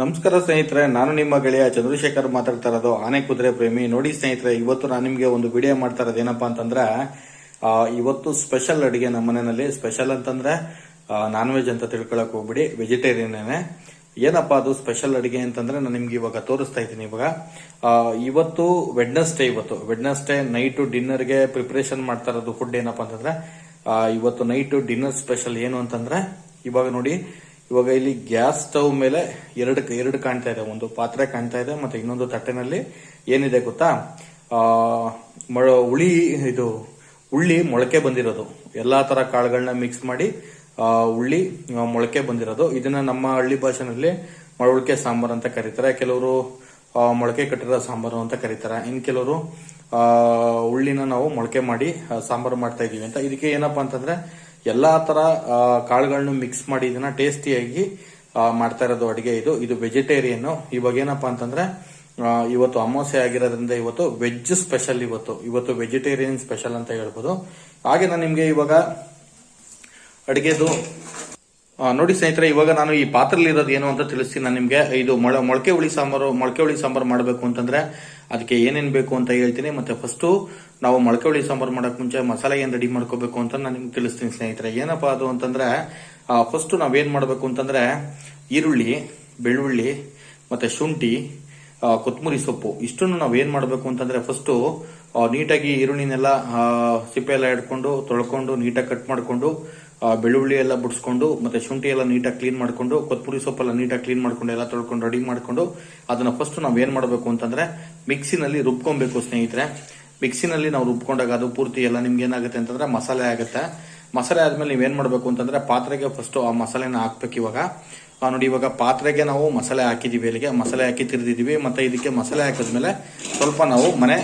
ನಮಸ್ಕಾರ ಸ್ನೇಹಿತರೆ, ನಾನು ನಿಮ್ಮ ಗೆಳೆಯ ಚಂದ್ರಶೇಖರ್ ಮಾತಾಡ್ತಾ ಇರೋದು. ಆನೆ ಕುದುರೆ ಪ್ರೇಮಿ. ನೋಡಿ ಸ್ನೇಹಿತರೆ, ಇವತ್ತು ನಾನು ನಿಮಗೆ ಒಂದು ವಿಡಿಯೋ ಮಾಡ್ತಾ ಇರೋದು ಏನಪ್ಪಾ ಅಂತಂದ್ರೆ ಇವತ್ತು ಸ್ಪೆಷಲ್ ಅಡಿಗೆ ನಮ್ಮ ಮನೆಯಲ್ಲಿ. ಸ್ಪೆಷಲ್ ಅಂತಂದ್ರೆ ನಾನ್ ವೆಜ್ ಅಂತ ತಿಳ್ಕೊಳಕ್ ಹೋಗ್ಬಿಡಿ. ವೆಜಿಟೇರಿಯನ್ ಏನಪ್ಪಾ ಅದು ಸ್ಪೆಷಲ್ ಅಡಿಗೆ ಅಂತಂದ್ರೆ ನಾನು ನಿಮ್ಗೆ ಇವಾಗ ತೋರಿಸ್ತಾ ಇದ್ದೀನಿ ಇವಾಗ. ಇವತ್ತು ವೆಡ್ನೆಸ್ಡೇ ಇವತ್ತು. ವೆಡ್ನೆಸ್ಡೇ ನೈಟು ಡಿನ್ನರ್ಗೆ ಪ್ರಿಪರೇಷನ್ ಮಾಡ್ತಾ ಇರೋದು ಫುಡ್ ಏನಪ್ಪಾ ಅಂತಂದ್ರೆ ಇವತ್ತು ನೈಟು ಡಿನ್ನರ್ ಸ್ಪೆಷಲ್ ಏನು ಅಂತಂದ್ರೆ, ಇವಾಗ ನೋಡಿ ಇವಾಗ ಇಲ್ಲಿ ಗ್ಯಾಸ್ ಸ್ಟವ್ ಮೇಲೆ ಎರಡು ಎರಡು ಕಾಣ್ತಾ ಇದೆ. ಒಂದು ಪಾತ್ರೆ ಕಾಣ್ತಾ ಇದೆ ಮತ್ತೆ ಇನ್ನೊಂದು ತಟ್ಟೆನಲ್ಲಿ ಏನಿದೆ ಗೊತ್ತಾ? ಆ ಹುಳಿ ಇದು ಉಳ್ಳಿ ಮೊಳಕೆ ಬಂದಿರೋದು. ಎಲ್ಲಾ ತರ ಕಾಳುಗಳನ್ನ ಮಿಕ್ಸ್ ಮಾಡಿ ಆ, ಉಳ್ಳಿ ಮೊಳಕೆ ಬಂದಿರೋದು. ಇದನ್ನ ನಮ್ಮ ಹಳ್ಳಿ ಭಾಷೆನಲ್ಲಿ ಮೊಳಕೆ ಸಾಂಬಾರ್ ಅಂತ ಕರೀತಾರೆ. ಕೆಲವರು ಮೊಳಕೆ ಕಟ್ಟಿರೋ ಸಾಂಬಾರು ಅಂತ ಕರೀತಾರೆ. ಇನ್ ಕೆಲವರು ಆ, ಉಳ್ಳಿನ ನಾವು ಮೊಳಕೆ ಮಾಡಿ ಸಾಂಬಾರು ಮಾಡ್ತಾ ಇದೀವಿ ಅಂತ. ಇದಕ್ಕೆ ಏನಪ್ಪಾ ಅಂತಂದ್ರೆ ಎಲ್ಲಾ ತರ ಕಾಳುಗಳನ್ನು ಮಿಕ್ಸ್ ಮಾಡಿ ಇದನ್ನ ಟೇಸ್ಟಿಯಾಗಿ ಮಾಡ್ತಾ ಇರೋದು ಅಡಿಗೆ ಇದು. ಇದು ವೆಜಿಟೇರಿಯನ್ ಇವಾಗ ಏನಪ್ಪಾ ಅಂತಂದ್ರೆ ಇವತ್ತು ಅಮಾವಾಸ್ಯೆ ಆಗಿರೋದ್ರಿಂದ ಇವತ್ತು ವೆಜ್ ಸ್ಪೆಷಲ್ ಇವತ್ತು. ಇವತ್ತು ವೆಜಿಟೇರಿಯನ್ ಸ್ಪೆಷಲ್ ಅಂತ ಹೇಳ್ಬೋದು. ಹಾಗೆ ನಾನು ನಿಮ್ಗೆ ಇವಾಗ ಅಡಿಗೆದು ನೋಡಿ ಸ್ನೇಹಿತರೆ, ಇವಾಗ ನಾನು ಈ ಪಾತ್ರೆಲಿ ಇರೋದು ಏನು ಅಂತ ತಿಳಿಸ್ತೀನಿ. ನಾನು ನಿಮ್ಗೆ ಇದು ಮೊಳ ಮೊಳಕೆ ಹುಳಿ ಸಾಂಬಾರು ಮೊಳಕೆ ಹುಳಿ ಸಾಂಬಾರು ಮಾಡಬೇಕು ಅಂತಂದ್ರೆ ಅದಕ್ಕೆ ಏನೇನು ಬೇಕು ಅಂತ ಹೇಳ್ತೀನಿ. ಮತ್ತೆ ಫಸ್ಟ್ ನಾವು ಮೊಳಕೆ ಸಾಂಬಾರು ಮಾಡಕ್ ಮುಂಚೆ ಮಸಾಲೆ ಏನ್ ರೆಡಿ ಮಾಡ್ಕೋಬೇಕು ಅಂತ ನಾನು ನಿಮ್ಗೆ ತಿಳಿಸ್ತೀನಿ ಸ್ನೇಹಿತರೆ. ಏನಪ್ಪಾ ಅದು ಅಂತಂದ್ರೆ ಫಸ್ಟ್ ನಾವೇನ್ ಮಾಡಬೇಕು ಅಂತಂದ್ರೆ, ಈರುಳ್ಳಿ, ಬೆಳ್ಳುಳ್ಳಿ, ಮತ್ತೆ ಶುಂಠಿ ಕೊತ್ತಂಬರಿ ಸೊಪ್ಪು, ಇಷ್ಟನ್ನು ನಾವು ಏನ್ ಮಾಡಬೇಕು ಅಂತಂದ್ರೆ ಫಸ್ಟ್ ನೀಟಾಗಿ ಈರುಳ್ಳಿನೆಲ್ಲ ಸಿಪ್ಪೆ ಎಲ್ಲ ಹಿಡ್ಕೊಂಡು ತೊಳ್ಕೊಂಡು, ನೀಟಾಗಿ ಕಟ್ ಮಾಡ್ಕೊಂಡು ಬೆಳ್ಳುಳ್ಳಿ ಎಲ್ಲ ಬಿಡಿಸ್ಕೊಂಡು, ಮತ್ತೆ ಶುಂಠಿ ಎಲ್ಲ ನೀಟಾಗಿ ಕ್ಲೀನ್ ಮಾಡಿಕೊಂಡು ಕೊತ್ತಂಬರಿ ಸೊಪ್ಪೆಲ್ಲ ನೀಟಾಗಿ ಕ್ಲೀನ್ ಮಾಡ್ಕೊಂಡು, ಎಲ್ಲ ತೊಳ್ಕೊಂಡು ರೆಡಿ ಮಾಡಿಕೊಂಡು, ಅದನ್ನ ಫಸ್ಟ್ ನಾವು ಏನು ಮಾಡಬೇಕು ಅಂತಂದ್ರೆ ಮಿಕ್ಸಿನಲ್ಲಿ ರುಬ್ಕೊಬೇಕು ಸ್ನೇಹಿತರೆ. ಮಿಕ್ಸಿನಲ್ಲಿ ನಾವು ರುಬ್ಕೊಂಡಾಗ ಅದು ಪೂರ್ತಿ ಎಲ್ಲ ನಿಮ್ಗೆ ಏನಾಗುತ್ತೆ ಅಂತಂದ್ರೆ ಮಸಾಲೆ ಆಗುತ್ತೆ. ಮಸಾಲೆ ಆದ್ಮೇಲೆ ನೀವೇನು ಮಾಡಬೇಕು ಅಂತಂದ್ರೆ, ಪಾತ್ರೆಗೆ ಫಸ್ಟ್ ಆ ಮಸಾಲೆನ ಹಾಕ್ಬೇಕು ಇವಾಗ. ನೋಡಿ ಇವಾಗ ಪಾತ್ರೆಗೆ ನಾವು ಮಸಾಲೆ ಹಾಕಿದೀವಿ ಇಲ್ಲಿಗೆ. ಮಸಾಲೆ ಹಾಕಿ ತಿರ್ದಿದೀವಿ. ಮತ್ತೆ ಇದಕ್ಕೆ ಮಸಾಲೆ ಹಾಕಿದ್ಮೇಲೆ ಸ್ವಲ್ಪ ನಾವು ಮನೆ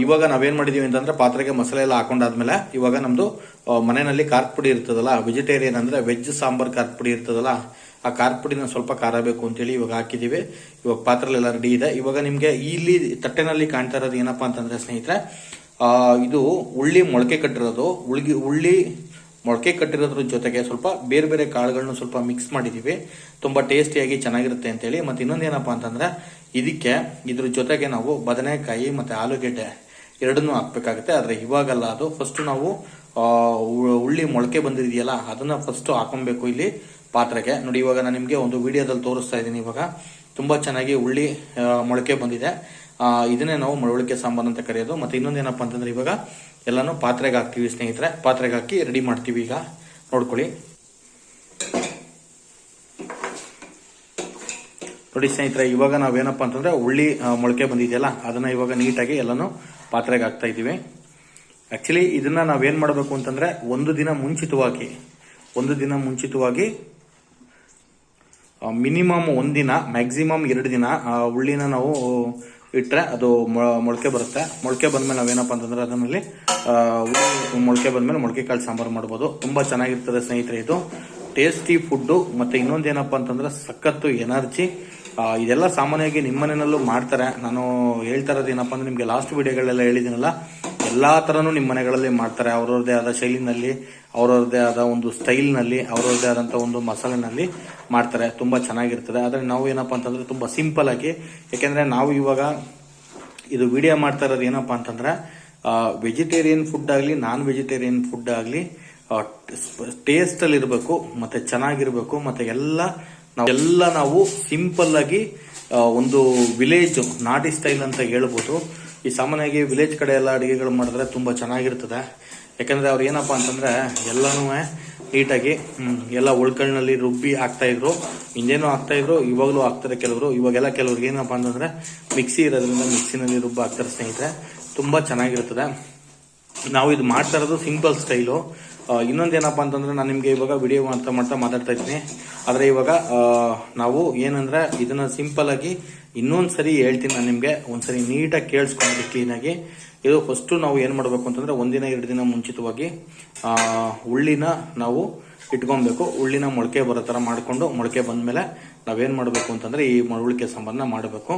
ಇವಾಗ ನಾವೇನು ಮಾಡಿದೀವಿ ಅಂತಂದ್ರೆ ಪಾತ್ರೆಗೆ ಮಸಾಲೆ ಎಲ್ಲ ಹಾಕೊಂಡಾದ್ಮೇಲೆ ಇವಾಗ ನಮ್ದು ಆ, ಮನೆಯಲ್ಲಿ ಖಾರದ ಪುಡಿ ಇರ್ತದಲ್ಲ ವೆಜಿಟೇರಿಯನ್ ಅಂದ್ರೆ ವೆಜ್ ಸಾಂಬಾರು ಖಾರದ ಪುಡಿ ಇರ್ತದಲ್ಲ ಆ ಖಾರ ಪುಡಿನ ಸ್ವಲ್ಪ ಖಾರ ಬೇಕು ಅಂತೇಳಿ ಇವಾಗ ಹಾಕಿದೀವಿ. ಇವಾಗ ಪಾತ್ರೆಲೆಲ್ಲ ರೆಡಿ ಇದೆ. ಇವಾಗ ನಿಮಗೆ ಇಲ್ಲಿ ತಟ್ಟೆನಲ್ಲಿ ಕಾಣ್ತಾ ಇರೋದು ಏನಪ್ಪಾ ಅಂತಂದ್ರೆ ಸ್ನೇಹಿತರೆ ಇದು ಉಳ್ಳಿ ಮೊಳಕೆ ಕಟ್ಟಿರೋದು. ಉಳ್ಗಿ ಉಳ್ಳಿ ಮೊಳಕೆ ಕಟ್ಟಿರೋದ್ರ ಜೊತೆಗೆ ಸ್ವಲ್ಪ ಬೇರೆ ಬೇರೆ ಕಾಳುಗಳನ್ನ ಸ್ವಲ್ಪ ಮಿಕ್ಸ್ ಮಾಡಿದೀವಿ. ತುಂಬಾ ಟೇಸ್ಟಿಯಾಗಿ ಚೆನ್ನಾಗಿರುತ್ತೆ ಅಂತೇಳಿ. ಮತ್ತೆ ಇನ್ನೊಂದೇನಪ್ಪಾ ಅಂತಂದ್ರೆ, ಇದಕ್ಕೆ ಇದ್ರ ಜೊತೆಗೆ ನಾವು ಬದನೆಕಾಯಿ ಮತ್ತೆ ಆಲೂಗೆಡ್ಡೆ ಎರಡನ್ನೂ ಹಾಕ್ಬೇಕಾಗುತ್ತೆ. ಆದರೆ ಇವಾಗಲ್ಲ ಅದು. ಫಸ್ಟ್ ನಾವು ಉಳ್ಳಿ ಮೊಳಕೆ ಬಂದಿದೆಯಲ್ಲ, ಅದನ್ನ ಫಸ್ಟ್ ಹಾಕೊಬೇಕು ಇಲ್ಲಿ ಪಾತ್ರೆಗೆ. ನೋಡಿ, ಇವಾಗ ನಾನು ನಿಮ್ಗೆ ಒಂದು ವಿಡಿಯೋದಲ್ಲಿ ತೋರಿಸ್ತಾ ಇದ್ದೀನಿ ಇವಾಗ. ತುಂಬಾ ಚೆನ್ನಾಗಿ ಉಳ್ಳಿ ಮೊಳಕೆ ಬಂದಿದೆ. ಇದನ್ನೇ ನಾವು ಮೊಳಕೆ ಸಾಂಬಾರ್ ಅಂತ ಕರೆಯೋದು. ಮತ್ತೆ ಇನ್ನೊಂದೇನಪ್ಪ ಅಂತಂದ್ರೆ ಇವಾಗ ಎಲ್ಲಾನು ಪಾತ್ರೆಗೆ ಹಾಕ್ತಿವಿ ಸ್ನೇಹಿತರೆ. ಪಾತ್ರೆಗೆ ಹಾಕಿ ರೆಡಿ ಮಾಡ್ತೀವಿ ಈಗ. ನೋಡ್ಕೊಳ್ಳಿ. ನೋಡಿ ಸ್ನೇಹಿತರೆ, ಇವಾಗ ನಾವೇನಪ್ಪ ಅಂತಂದ್ರೆ ಉಳ್ಳಿ ಮೊಳಕೆ ಬಂದಿದೆಯಲ್ಲ, ಅದನ್ನ ಇವಾಗ ನೀಟಾಗಿ ಎಲ್ಲಾನು ಪಾತ್ರೆಗೆ ಹಾಕ್ತಾ ಇದ್ದೀವಿ. ಆಕ್ಚುಲಿ ಇದನ್ನ ನಾವೇನ್ ಮಾಡಬೇಕು ಅಂತಂದ್ರೆ, ಒಂದು ದಿನ ಮುಂಚಿತವಾಗಿ, ಒಂದು ದಿನ ಮುಂಚಿತವಾಗಿ ಮಿನಿಮಮ್ ಒಂದಿನ ಮ್ಯಾಕ್ಸಿಮಮ್ ಎರಡು ದಿನ ಉಳ್ಳಿನ ನಾವು ಇಟ್ರೆ ಅದು ಮೊಳಕೆ ಬರುತ್ತೆ. ಮೊಳಕೆ ಬಂದಮೇಲೆ ನಾವೇನಪ್ಪ ಅಂತಂದ್ರೆ ಅದರಲ್ಲಿ ಮೊಳಕೆ ಬಂದಮೇಲೆ ಮೊಳಕೆ ಕಾಳು ಸಾಂಬಾರು ಮಾಡ್ಬೋದು. ತುಂಬ ಚೆನ್ನಾಗಿರ್ತದೆ ಸ್ನೇಹಿತರೆ ಇದು. ಟೇಸ್ಟಿ ಫುಡ್ಡು ಮತ್ತು ಇನ್ನೊಂದು ಏನಪ್ಪ ಅಂತಂದ್ರೆ ಸಖತ್ತು ಎನರ್ಜಿ. ಇದೆಲ್ಲ ಸಾಮಾನ್ಯವಾಗಿ ನಿಮ್ಮ ಮನೆಯಲ್ಲೂ ಮಾಡ್ತಾರೆ. ನಾನು ಹೇಳ್ತಾ ಇರೋದು ಏನಪ್ಪ ಅಂದ್ರೆ ನಿಮಗೆ ಲಾಸ್ಟ್ ವೀಡಿಯೋಗಳೆಲ್ಲ ಹೇಳಿದ್ದೀನಲ್ಲ ಎಲ್ಲಾ ತರನು ನಿಮ್ಮ ಮನೆಗಳಲ್ಲಿ ಮಾಡ್ತಾರೆ. ಅವ್ರವ್ರದ್ದೇ ಆದ ಶೈಲಿನಲ್ಲಿ, ಅವ್ರವ್ರದ್ದೇ ಆದ ಒಂದು ಸ್ಟೈಲ್ನಲ್ಲಿ, ಅವ್ರವ್ರದ್ದೇ ಆದಂತ ಒಂದು ಮಸಾಲೆನಲ್ಲಿ ಮಾಡ್ತಾರೆ. ತುಂಬಾ ಚೆನ್ನಾಗಿರ್ತದೆ. ಆದ್ರೆ ನಾವು ಏನಪ್ಪ ಅಂತಂದ್ರೆ ತುಂಬಾ ಸಿಂಪಲ್ ಆಗಿ, ಯಾಕೆಂದ್ರೆ ನಾವು ಇವಾಗ ಇದು ವಿಡಿಯೋ ಮಾಡ್ತಾ ಇರೋದು ಏನಪ್ಪ ಅಂತಂದ್ರೆ ವೆಜಿಟೇರಿಯನ್ ಫುಡ್ ಆಗಲಿ ನಾನ್ ವೆಜಿಟೇರಿಯನ್ ಫುಡ್ ಆಗಲಿ ಟೇಸ್ಟ್ ಅಲ್ಲಿ ಇರಬೇಕು, ಮತ್ತೆ ಚೆನ್ನಾಗಿರ್ಬೇಕು, ಮತ್ತೆ ಎಲ್ಲ ಎಲ್ಲ ನಾವು ಸಿಂಪಲ್ ಆಗಿ ಒಂದು ವಿಲೇಜ್ ನಾಟಿ ಸ್ಟೈಲ್ ಅಂತ ಹೇಳ್ಬೋದು. ಈ ಸಾಮಾನ್ಯವಾಗಿ ವಿಲೇಜ್ ಕಡೆ ಎಲ್ಲ ಅಡುಗೆಗಳು ಮಾಡಿದ್ರೆ ತುಂಬಾ ಚೆನ್ನಾಗಿರ್ತದೆ. ಯಾಕಂದ್ರೆ ಅವ್ರು ಏನಪ್ಪ ಅಂತಂದ್ರೆ ಎಲ್ಲಾನು ನೀಟಾಗಿ ಎಲ್ಲ ಉಳ್ಕಳ್ನಲ್ಲಿ ರುಬ್ಬಿ ಹಾಕ್ತಾ ಇದ್ರು. ಹಿಂದೇನು ಹಾಕ್ತಾ ಇದ್ರು, ಇವಾಗಲೂ ಹಾಕ್ತಾರೆ ಕೆಲವರು. ಇವಾಗೆಲ್ಲ ಕೆಲವ್ರಿಗೆ ಏನಪ್ಪ ಅಂತಂದ್ರೆ ಮಿಕ್ಸಿ ಇರೋದ್ರಿಂದ ಮಿಕ್ಸಿನಲ್ಲಿ ರುಬ್ಬ ಹಾಕ್ತಾರೆ ಸ್ನೇಹಿತರೆ. ತುಂಬಾ ಚೆನ್ನಾಗಿರ್ತದೆ. ನಾವು ಇದು ಮಾಡ್ತಾ ಇರೋದು ಸಿಂಪಲ್ ಸ್ಟೈಲು ಇನ್ನೊಂದೇನಪ್ಪ ಅಂತಂದ್ರೆ ನಾನು ನಿಮ್ಗೆ ಇವಾಗ ವಿಡಿಯೋ ಮಾಡ್ತಾ ಮಾಡ್ತಾ ಮಾತಾಡ್ತಾ ಇದ್ದೀನಿ. ಆದ್ರೆ ಇವಾಗ ನಾವು ಏನಂದ್ರೆ ಇದನ್ನ ಸಿಂಪಲ್ ಆಗಿ ಇನ್ನೊಂದ್ ಸರಿ ಹೇಳ್ತೀನಿ ನಾನು ನಿಮ್ಗೆ ಒಂದ್ಸರಿ ನೀಟಾಗಿ ಕೇಳಿಸ್ಕೊಂಡ್ರಿ ಕ್ಲೀನಾಗಿ ಇದು ಫಸ್ಟ್ ನಾವು ಏನು ಮಾಡಬೇಕು ಅಂತಂದ್ರೆ ಒಂದಿನ ಎರಡು ದಿನ ಮುಂಚಿತವಾಗಿ ಆ, ಉಳ್ಳಿನ ನಾವು ಇಟ್ಕೊಬೇಕು. ಉಳ್ಳಿನ ಮೊಳಕೆ ಬರೋ ಥರ ಮಾಡಿಕೊಂಡು ಮೊಳಕೆ ಬಂದ ಮೇಲೆ ನಾವೇನು ಮಾಡಬೇಕು ಅಂತಂದ್ರೆ ಈ ಮೊಳಕೆ ಸಾಂಬಾರನ್ನ ಮಾಡಬೇಕು.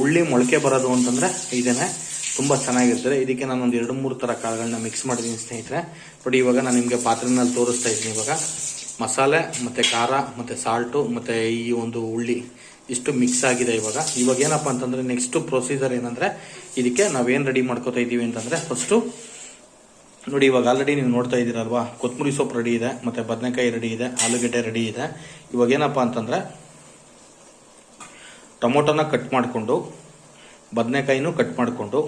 ಉಳ್ಳಿ ಮೊಳಕೆ ಬರೋದು ಅಂತಂದ್ರೆ ಇದೇನೆ ತುಂಬಾ ಚೆನ್ನಾಗಿರ್ತದೆ. ಇದಕ್ಕೆ ನಾನು ಒಂದು ಎರಡು ಮೂರು ತರ ಕಾಳುಗಳನ್ನ ಮಿಕ್ಸ್ ಮಾಡಿದ್ದೀನಿ ಸ್ನೇಹಿತರೆ. ನೋಡಿ ಇವಾಗ ನಾನು ನಿಮಗೆ ಪಾತ್ರೆನಲ್ಲಿ ತೋರಿಸ್ತಾ ಇದ್ದೀನಿ ಇವಾಗ. ಮಸಾಲೆ ಮತ್ತು ಖಾರ ಮತ್ತು ಸಾಲ್ಟು ಮತ್ತು ಈ ಒಂದು ಉಳ್ಳಿ ಇಷ್ಟು ಮಿಕ್ಸ್ ಆಗಿದೆ ಇವಾಗ. ಇವಾಗ ಏನಪ್ಪ ಅಂತಂದ್ರೆ ನೆಕ್ಸ್ಟ್ ಪ್ರೊಸೀಜರ್ ಏನಂದ್ರೆ ಇದಕ್ಕೆ ನಾವೇನು ರೆಡಿ ಮಾಡ್ಕೋತಾ ಇದ್ದೀವಿ ಅಂತಂದ್ರೆ ಫಸ್ಟು ನೋಡಿ ಇವಾಗ ಆಲ್ರೆಡಿ ನೀವು ನೋಡ್ತಾ ಇದ್ದೀರಲ್ವಾ ಕೊತ್ತಂಬರಿ ಸೊಪ್ಪು ರೆಡಿ ಇದೆ, ಮತ್ತು ಬದನೆಕಾಯಿ ರೆಡಿ ಇದೆ, ಆಲೂಗಡ್ಡೆ ರೆಡಿ ಇದೆ. ಇವಾಗ ಏನಪ್ಪ ಅಂತಂದರೆ ಟೊಮೊಟೊನ ಕಟ್ ಮಾಡಿಕೊಂಡು, ಬದನೆಕಾಯಿನೂ ಕಟ್ ಮಾಡಿಕೊಂಡು,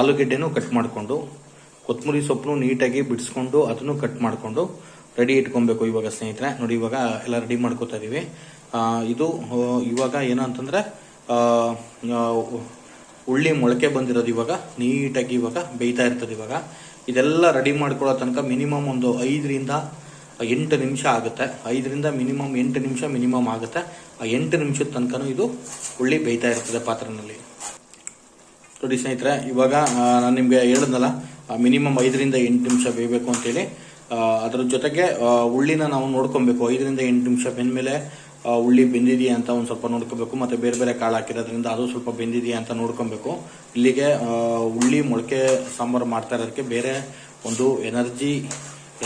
ಆಲೂಗೆಡ್ಡೆನೂ ಕಟ್ ಮಾಡಿಕೊಂಡು ಕೊತ್ತಂಬರಿ ಸೊಪ್ಪನ್ನು ನೀಟಾಗಿ ಬಿಡಿಸ್ಕೊಂಡು, ಅದನ್ನು ಕಟ್ ಮಾಡಿಕೊಂಡು ರೆಡಿ ಇಟ್ಕೊಬೇಕು ಇವಾಗ ಸ್ನೇಹಿತರೆ. ನೋಡಿ ಇವಾಗ ಎಲ್ಲ ರೆಡಿ ಮಾಡ್ಕೋತಾ ಇದೀವಿ. ಇದು ಇವಾಗ ಏನಂತಂದ್ರೆ ಆ, ಉಳ್ಳಿ ಮೊಳಕೆ ಬಂದಿರೋದು ಇವಾಗ. ನೀಟಾಗಿ ಇವಾಗ ಬೇಯ್ತಾ ಇರ್ತದೆ ಇವಾಗ. ಇದೆಲ್ಲ ರೆಡಿ ಮಾಡ್ಕೊಳ್ಳೋ ತನಕ ಮಿನಿಮಮ್ ಒಂದು ಐದರಿಂದ ಎಂಟು ನಿಮಿಷ ಆಗುತ್ತೆ. ಐದರಿಂದ ಮಿನಿಮಮ್ ಎಂಟು ನಿಮಿಷ ಮಿನಿಮಮ್ ಆಗುತ್ತೆ. ಆ ಎಂಟು ನಿಮಿಷದ ತನಕನೂ ಇದು ಉಳ್ಳಿ ಬೇಯ್ತಾ ಇರ್ತದೆ ಪಾತ್ರೆನಲ್ಲಿ. ನೋಡಿ ಸ್ನೇಹಿತರೆ ಇವಾಗ ನಾನು ನಿಮಗೆ ಹೇಳಿದ್ನಲ್ಲ ಮಿನಿಮಮ್ ಐದರಿಂದ ಎಂಟು ನಿಮಿಷ ಬೇಯಬೇಕು ಅಂತೇಳಿ. ಅದ್ರ ಜೊತೆಗೆ ಉಳ್ಳಿನ ನಾವು ನೋಡ್ಕೊಬೇಕು. ಐದರಿಂದ ಎಂಟು ನಿಮಿಷ ಬೆಂದ್ಮೇಲೆ ಉಳ್ಳಿ ಬೆಂದಿದೆಯಾ ಅಂತ ಒಂದು ಸ್ವಲ್ಪ ನೋಡ್ಕೋಬೇಕು. ಮತ್ತೆ ಬೇರೆ ಬೇರೆ ಕಾಳು ಹಾಕಿರೋದ್ರಿಂದ ಅದು ಸ್ವಲ್ಪ ಬೆಂದಿದೆಯಾ ಅಂತ ನೋಡ್ಕೊಬೇಕು. ಇಲ್ಲಿಗೆ ಉಳ್ಳಿ, ಮೊಳಕೆ, ಸಾಂಬಾರು ಮಾಡ್ತಾ ಇರೋದಕ್ಕೆ ಬೇರೆ ಒಂದು ಎನರ್ಜಿ,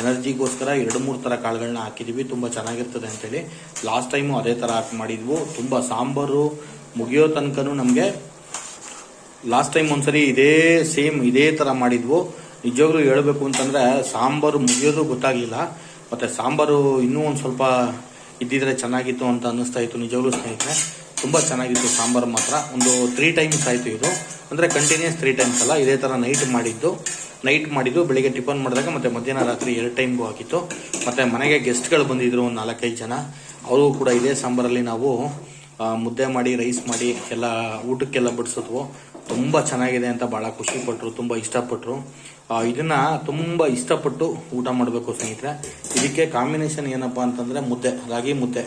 ಎನರ್ಜಿಗೋಸ್ಕರ ಎರಡು ಮೂರು ಥರ ಕಾಳುಗಳನ್ನ ಹಾಕಿದ್ದೀವಿ ತುಂಬ ಚೆನ್ನಾಗಿರ್ತದೆ ಅಂತೇಳಿ. ಲಾಸ್ಟ್ ಟೈಮು ಅದೇ ಥರ ಹಾಕಿ ಮಾಡಿದ್ವು. ತುಂಬ ಸಾಂಬಾರು ಮುಗಿಯೋ ತನಕನೂ ನಮಗೆ ಲಾಸ್ಟ್ ಟೈಮ್ ಒಂದ್ಸರಿ ಇದೇ ಸೇಮ್ ಇದೇ ತರ ಮಾಡಿದ್ವು. ನಿಜವಾಗ್ಲೂ ಹೇಳಬೇಕು ಅಂತಂದ್ರೆ ಸಾಂಬಾರು ಮುಗಿಯೋದು ಗೊತ್ತಾಗಿಲ್ಲ ಮತ್ತೆ ಸಾಂಬಾರು ಇನ್ನೂ ಒಂದು ಸ್ವಲ್ಪ ಇದ್ದಿದ್ರೆ ಚೆನ್ನಾಗಿತ್ತು ಅಂತ ಅನ್ನಿಸ್ತಾ ಇತ್ತು ನಿಜವಾಗ್ಲೂ ಸ್ನೇಹಿತರೆ. ತುಂಬ ಚೆನ್ನಾಗಿತ್ತು ಸಾಂಬಾರು ಮಾತ್ರ. ಒಂದು ತ್ರೀ ಟೈಮ್ಸ್ ಆಯಿತು ಇದು. ಅಂದರೆ ಕಂಟಿನ್ಯೂಸ್ ತ್ರೀ ಟೈಮ್ಸ್ ಅಲ್ಲ, ಇದೇ ಥರ ನೈಟ್ ಮಾಡಿದ್ದು. ನೈಟ್ ಮಾಡಿದ್ದು, ಬೆಳಿಗ್ಗೆ ಟಿಫನ್ ಮಾಡಿದಾಗ ಮತ್ತೆ ಮಧ್ಯಾಹ್ನ ರಾತ್ರಿ ಎರಡು ಟೈಮ್ಗೂ ಆಗಿತ್ತು. ಮತ್ತೆ ಮನೆಗೆ ಗೆಸ್ಟ್ಗಳು ಬಂದಿದ್ರು ಒಂದು ನಾಲ್ಕೈದು ಜನ. ಅವರು ಕೂಡ ಇದೇ ಸಾಂಬಾರಲ್ಲಿ ನಾವು ಮುದ್ದೆ ಮಾಡಿ ರೈಸ್ ಮಾಡಿ, ಎಲ್ಲ ಊಟಕ್ಕೆಲ್ಲ ಬಡಿಸಿದ್ವು. ತುಂಬ ಚೆನ್ನಾಗಿದೆ ಅಂತ ಭಾಳ ಖುಷಿ ಪಟ್ಟರು ತುಂಬ ಇಷ್ಟಪಟ್ಟರು ಇದನ್ನು ತುಂಬ ಇಷ್ಟಪಟ್ಟು ಊಟ ಮಾಡಬೇಕು ಸ್ನೇಹಿತರೆ. ಇದಕ್ಕೆ ಕಾಂಬಿನೇಷನ್ ಏನಪ್ಪ ಅಂತಂದ್ರೆ ಮುದ್ದೆ, ರಾಗಿ ಮುದ್ದೆ.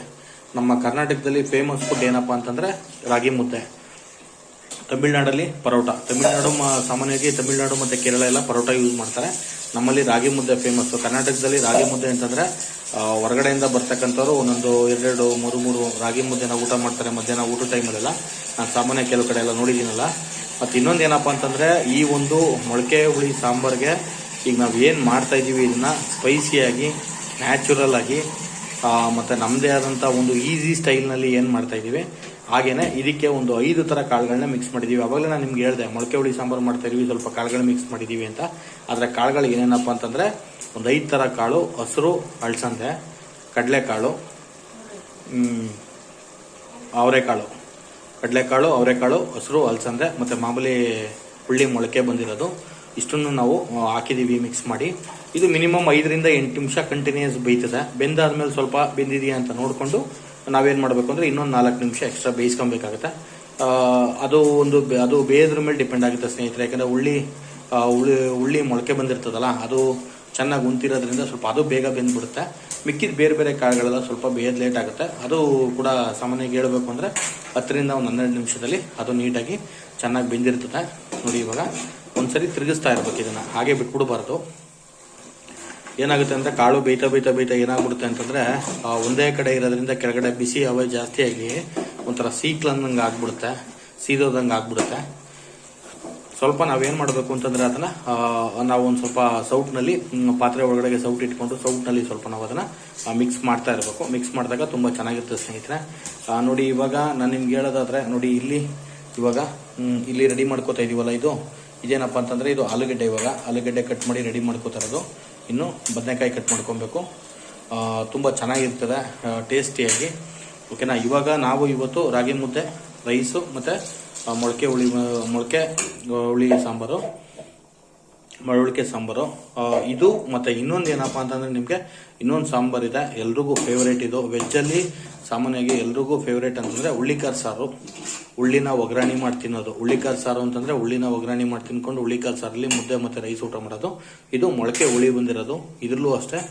ನಮ್ಮ ಕರ್ನಾಟಕದಲ್ಲಿ ಫೇಮಸ್ ಫುಡ್ ಏನಪ್ಪ ಅಂತಂದ್ರೆ ರಾಗಿ ಮುದ್ದೆ. ತಮಿಳ್ನಾಡಲ್ಲಿ ಪರೋಟ. ತಮಿಳ್ನಾಡು ಸಾಮಾನ್ಯವಾಗಿ ತಮಿಳ್ನಾಡು ಮತ್ತೆ ಕೇರಳ ಎಲ್ಲ ಪರೋಟ ಯೂಸ್ ಮಾಡ್ತಾರೆ. ನಮ್ಮಲ್ಲಿ ರಾಗಿ ಮುದ್ದೆ ಫೇಮಸ್ ಕರ್ನಾಟಕದಲ್ಲಿ ರಾಗಿ ಮುದ್ದೆ ಅಂತಂದ್ರೆ ಹೊರಗಡೆಯಿಂದ ಬರ್ತಕ್ಕಂಥವ್ರು ಒಂದೊಂದು ಎರಡೆರಡು ಮೂರು ಮೂರು ರಾಗಿ ಮುದ್ದೆನ ಊಟ ಮಾಡ್ತಾರೆ ಮಧ್ಯಾಹ್ನ ಊಟ ಟೈಮಲ್ಲೆಲ್ಲ ನಾನು ಸಾಮಾನ್ಯ ಕೆಲವು ಕಡೆ ಎಲ್ಲ ನೋಡಿದ್ದೀನಲ್ಲ. ಮತ್ತು ಇನ್ನೊಂದು ಏನಪ್ಪ ಅಂತಂದ್ರೆ, ಈ ಒಂದು ಮೊಳಕೆ ಹುಳಿ ಸಾಂಬಾರ್ಗೆ ಈಗ ನಾವು ಏನು ಮಾಡ್ತಾ ಇದ್ದೀವಿ ಇದನ್ನ ಸ್ಪೈಸಿಯಾಗಿ ನ್ಯಾಚುರಲ್ ಆಗಿ ಮತ್ತು ನಮ್ಮದೇ ಆದಂಥ ಒಂದು ಈಸಿ ಸ್ಟೈಲ್ನಲ್ಲಿ ಏನು ಮಾಡ್ತಾ ಇದ್ದೀವಿ ಹಾಗೇನೆ ಇದಕ್ಕೆ ಒಂದು ಐದು ಥರ ಕಾಳುಗಳನ್ನ ಮಿಕ್ಸ್ ಮಾಡಿದ್ದೀವಿ ಅವಾಗಲೇ ನಾನು ನಿಮ್ಗೆ ಹೇಳಿದೆ, ಮೊಳಕೆ ಹುಳಿ ಸಾಂಬಾರು ಮಾಡ್ತಾ ಇದೀವಿ, ಸ್ವಲ್ಪ ಕಾಳುಗಳು ಮಿಕ್ಸ್ ಮಾಡಿದ್ದೀವಿ ಅಂತ. ಅದರ ಕಾಳುಗಳು ಏನೇನಪ್ಪ ಅಂತಂದರೆ, ಒಂದು ಐದು ಥರ ಕಾಳು, ಹಸಿರು, ಅಳಸಂದೆ, ಕಡಲೆಕಾಳು ಅವರೆಕಾಳು. ಕಡಲೆಕಾಳು ಅವರೆಕಾಳು ಹಸಿರು, ಅಲಸಂದೆ ಮತ್ತು ಮಾಮೂಲಿ ಹುಳ್ಳಿ ಮೊಳಕೆ ಬಂದಿರೋದು. ಇಷ್ಟನ್ನು ನಾವು ಹಾಕಿದ್ದೀವಿ ಮಿಕ್ಸ್ ಮಾಡಿ. ಇದು ಮಿನಿಮಮ್ ಐದರಿಂದ ಎಂಟು ನಿಮಿಷ ಕಂಟಿನ್ಯೂಸ್ ಬೇಯ್ತದೆ. ಬೆಂದಾದ್ಮೇಲೆ ಸ್ವಲ್ಪ ಬೆಂದಿದೆಯಾ ಅಂತ ನೋಡಿಕೊಂಡು ನಾವೇನು ಮಾಡಬೇಕು ಅಂದರೆ ಇನ್ನೊಂದು ನಾಲ್ಕು ನಿಮಿಷ ಎಕ್ಸ್ಟ್ರಾ ಬೇಯಿಸ್ಕೊಬೇಕಾಗತ್ತೆ. ಅದು ಒಂದು ಅದು ಬೇಯೋದ್ರ ಮೇಲೆ ಡಿಪೆಂಡ್ ಆಗುತ್ತೆ ಸ್ನೇಹಿತರೆ. ಯಾಕಂದರೆ ಹುಳ್ಳಿ ಹುಳಿ, ಹುಳ್ಳಿ ಮೊಳಕೆ ಬಂದಿರ್ತದಲ್ಲ, ಅದು ಚೆನ್ನಾಗಿ ಉಂತಿರೋದ್ರಿಂದ ಸ್ವಲ್ಪ ಅದು ಬೇಗ ಬೆಂದ್ಬಿಡುತ್ತೆ. ಮಿಕ್ಕಿದ ಬೇರೆ ಬೇರೆ ಕಾಳುಗಳೆಲ್ಲ ಸ್ವಲ್ಪ ಬೇಯೋದು ಲೇಟ್ ಆಗುತ್ತೆ. ಅದು ಕೂಡ ಸಾಮಾನ್ಯವಾಗಿ ಹೇಳಬೇಕು ಅಂದರೆ ಹತ್ತರಿಂದ ಒಂದು ಹನ್ನೆರಡು ನಿಮಿಷದಲ್ಲಿ ಅದು ನೀಟಾಗಿ ಚೆನ್ನಾಗಿ ಬೆಂದಿರ್ತದೆ. ನೋಡಿ ಇವಾಗ ಒಂದ್ಸರಿ ತಿರುಗಿಸ್ತಾ ಇರ್ಬೇಕು ಇದನ್ನು. ಹಾಗೆ ಬಿಟ್ಬಿಡಬಾರ್ದು. ಏನಾಗುತ್ತೆ ಅಂದರೆ ಕಾಳು ಬೇಯ್ತಾ ಬೇಯ್ತಾ ಬೇಯ್ತಾ ಏನಾಗ್ಬಿಡುತ್ತೆ ಅಂತಂದರೆ ಒಂದೇ ಕಡೆ ಇರೋದ್ರಿಂದ ಕೆಳಗಡೆ ಬಿಸಿ ಹವೆ ಜಾಸ್ತಿಯಾಗಿ ಒಂಥರ ಸೀಕ್ಲಂದಂಗೆ ಆಗ್ಬಿಡುತ್ತೆ, ಸೀದೋದಂಗೆ ಆಗ್ಬಿಡುತ್ತೆ. ಸ್ವಲ್ಪ ನಾವೇನು ಮಾಡಬೇಕು ಅಂತಂದ್ರೆ ಅದನ್ನ ನಾವು ಒಂದು ಸ್ವಲ್ಪ ಸೌಟ್ನಲ್ಲಿ ಪಾತ್ರೆ ಒಳಗಡೆಗೆ ಸೌಟ್ ಇಟ್ಕೊಂಡು ಸೌಟ್ನಲ್ಲಿ ಸ್ವಲ್ಪ ನಾವು ಅದನ್ನ ಮಿಕ್ಸ್ ಮಾಡ್ತಾ ಇರಬೇಕು. ಮಿಕ್ಸ್ ಮಾಡಿದಾಗ ತುಂಬ ಚೆನ್ನಾಗಿರುತ್ತೆ ಸ್ನೇಹಿತರೆ. ನೋಡಿ ಇವಾಗ ನಾನು ನಿಮ್ಗೆ ಹೇಳೋದಾದ್ರೆ, ನೋಡಿ ಇಲ್ಲಿ, ಇವಾಗ ಇಲ್ಲಿ ರೆಡಿ ಮಾಡ್ಕೋತಾ ಇದೀವಲ್ಲ ಇದು. ಇದೇನಪ್ಪ ಅಂತಂದ್ರೆ ಇದು ಆಲೂಗಡ್ಡೆ ಇವಾಗ. ಆಲೂಗಡ್ಡೆ ಕಟ್ ಮಾಡಿ ರೆಡಿ ಮಾಡ್ಕೋತಾ ಇರೋದು. ಇನ್ನು ಬದನೆಕಾಯಿ ಕಟ್ ಮಾಡ್ಕೊಬೇಕು. ತುಂಬ ಚೆನ್ನಾಗಿರ್ತದೆ ಟೇಸ್ಟಿಯಾಗಿ ಓಕೆನಾ ಇವಾಗ ನಾವು ಇವತ್ತು ರಾಗಿ ಮುದ್ದೆ ರೈಸು ಮತ್ತು ಮೊಳಕೆ ಹುಳಿ ಮೊಳಕೆ ಹುಳಿ ಸಾಂಬಾರು ಮಳವಳಿಕೆ ಸಾಂಬಾರು. ಇದು ಮತ್ತು ಇನ್ನೊಂದು ಏನಪ್ಪ ಅಂತಂದರೆ ನಿಮಗೆ ಇನ್ನೊಂದು ಸಾಂಬಾರು ಇದೆ. ಎಲ್ರಿಗೂ ಫೇವ್ರೇಟ್ ಇದು. ವೆಜ್ಜಲ್ಲಿ ಸಾಮಾನ್ಯವಾಗಿ ಎಲ್ರಿಗೂ ಫೇವ್ರೇಟ್ ಅಂತಂದರೆ ಹುಳ್ಳಿಕಾರ್ ಸಾರು. ಹುಳ್ಳಿನ ಒಗ್ಗರಣೆ ಮಾಡಿ ತಿನ್ನೋದು. ಹುಳ್ಳಿಕಾರ್ ಸಾರು ಅಂತಂದರೆ ಹುಳ್ಳಿನ ಒಗ್ಗರಣೆ ಮಾಡಿ ತಿನ್ಕೊಂಡು ಹುಳ್ಳಿಕಾರ್ ಸಾರಲ್ಲಿ ಮುದ್ದೆ ಮತ್ತು ರೈಸ್ ಊಟ ಮಾಡೋದು. ಇದು ಮೊಳಕೆ ಹುಳಿ ಬಂದಿರೋದು. ಇದರಲ್ಲೂ ಅಷ್ಟೇ.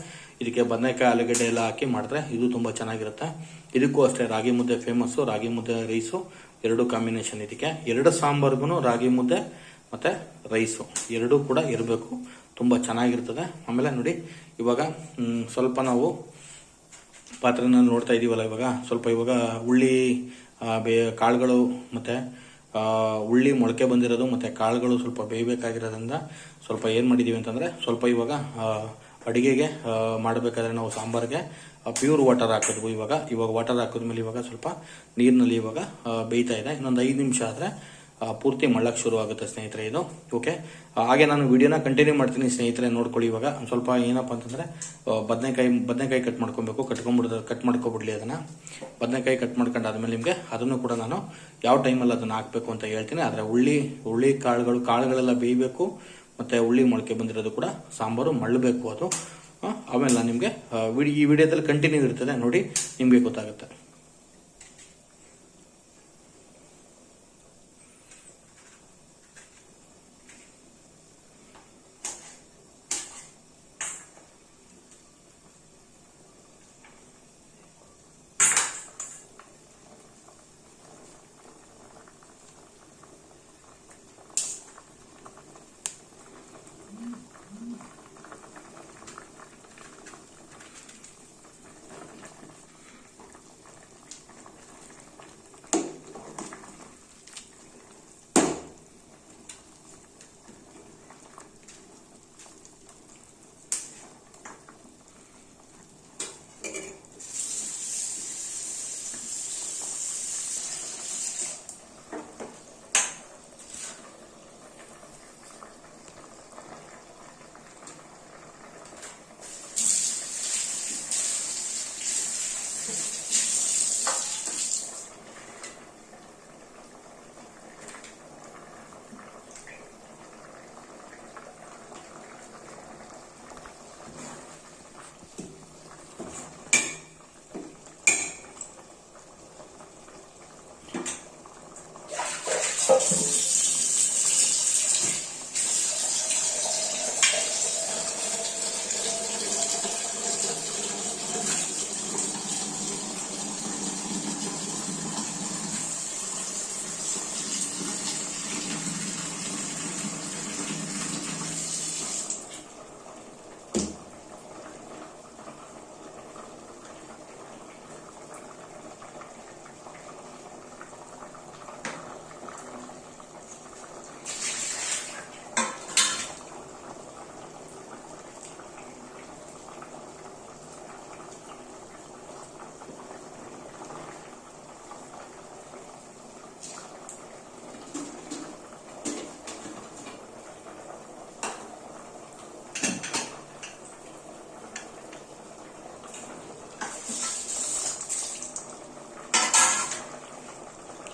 ಇದಕ್ಕೆ ಬದನೆಕಾಯಿ, ಆಲೂಗಡ್ಡೆ ಎಲ್ಲ ಹಾಕಿ ಮಾಡಿದ್ರೆ ಇದು ತುಂಬ ಚೆನ್ನಾಗಿರುತ್ತೆ. ಇದಕ್ಕೂ ಅಷ್ಟೇ ರಾಗಿ ಮುದ್ದೆ ಫೇಮಸ್ಸು ರಾಗಿ ಮುದ್ದೆ ರೈಸು ಎರಡು ಕಾಂಬಿನೇಷನ್ ಇದಕ್ಕೆ ಎರಡು ಸಾಂಬಾರ್ಗು ರಾಗಿ ಮುದ್ದೆ ಮತ್ತೆ ರೈಸು ಎರಡೂ ಕೂಡ ಇರಬೇಕು. ತುಂಬ ಚೆನ್ನಾಗಿರ್ತದೆ. ಆಮೇಲೆ ನೋಡಿ, ಇವಾಗ ಸ್ವಲ್ಪ ನಾವು ಪಾತ್ರೆನ ನೋಡ್ತಾ ಇದೀವಲ್ಲ ಇವಾಗ. ಸ್ವಲ್ಪ ಇವಾಗ ಉಳ್ಳಿ ಬೇ, ಕಾಳುಗಳು ಮತ್ತೆ ಉಳ್ಳಿ ಮೊಳಕೆ ಬಂದಿರೋದು ಮತ್ತೆ ಕಾಳುಗಳು ಸ್ವಲ್ಪ ಬೇಯಬೇಕಾಗಿರೋದ್ರಿಂದ ಸ್ವಲ್ಪ ಏನು ಮಾಡಿದೀವಿ ಅಂತಂದ್ರೆ ಸ್ವಲ್ಪ ಇವಾಗ ಅಡಿಗೆಗೆ ಮಾಡಬೇಕಾದ್ರೆ ನಾವು ಸಾಂಬಾರ್ಗೆ ಪ್ಯೂರ್ ವಾಟರ್ ಹಾಕಿದ್ವು ಇವಾಗ. ಇವಾಗ ವಾಟರ್ ಹಾಕಿದ್ಮೇಲೆ ಇವಾಗ ಸ್ವಲ್ಪ ನೀರಿನಲ್ಲಿ ಇವಾಗ ಬೇಯ್ತಾ ಇದೆ. ಇನ್ನೊಂದು ಐದು ನಿಮಿಷ ಆದರೆ ಪೂರ್ತಿ ಮಳ್ಳಕ್ಕೆ ಶುರು ಆಗುತ್ತೆ ಸ್ನೇಹಿತರೆ ಇದು. ಓಕೆ ಹಾಗೆ ನಾನು ವಿಡಿಯೋನ ಕಂಟಿನ್ಯೂ ಮಾಡ್ತೀನಿ ಸ್ನೇಹಿತರೆ, ನೋಡ್ಕೊಳ್ಳಿ ಇವಾಗ. ಸ್ವಲ್ಪ ಏನಪ್ಪ ಅಂತಂದರೆ ಬದನೆಕಾಯಿ ಬದನೆಕಾಯಿ ಕಟ್ ಮಾಡ್ಕೊಬೇಕು. ಕಟ್ಕೊಂಡ್ಬಿಡ್ದು ಕಟ್ ಮಾಡ್ಕೊಬಿಡ್ಲಿ ಅದನ್ನು. ಬದನೆಕಾಯಿ ಕಟ್ ಮಾಡ್ಕೊಂಡು ಆದಮೇಲೆ ನಿಮಗೆ ಅದನ್ನು ಕೂಡ ನಾನು ಯಾವ ಟೈಮಲ್ಲಿ ಅದನ್ನು ಹಾಕಬೇಕು ಅಂತ ಹೇಳ್ತೀನಿ. ಆದರೆ ಹುಳ್ಳಿ ಹುಳಿ ಕಾಳುಗಳು, ಕಾಳುಗಳೆಲ್ಲ ಬೇಯಬೇಕು. ಮತ್ತೆ ಉಳ್ಳಿ ಮೊಳಕೆ ಬಂದಿರೋದು ಕೂಡ ಸಾಂಬಾರು, ಮಳ್ಳಬೇಕು ಅದು. ಆಮೇಲೆ ನಿಮಗೆ ಈ ವಿಡಿಯೋದಲ್ಲಿ ಕಂಟಿನ್ಯೂ ಇರ್ತದೆ, ನೋಡಿ ನಿಮಗೆ ಗೊತ್ತಾಗುತ್ತೆ.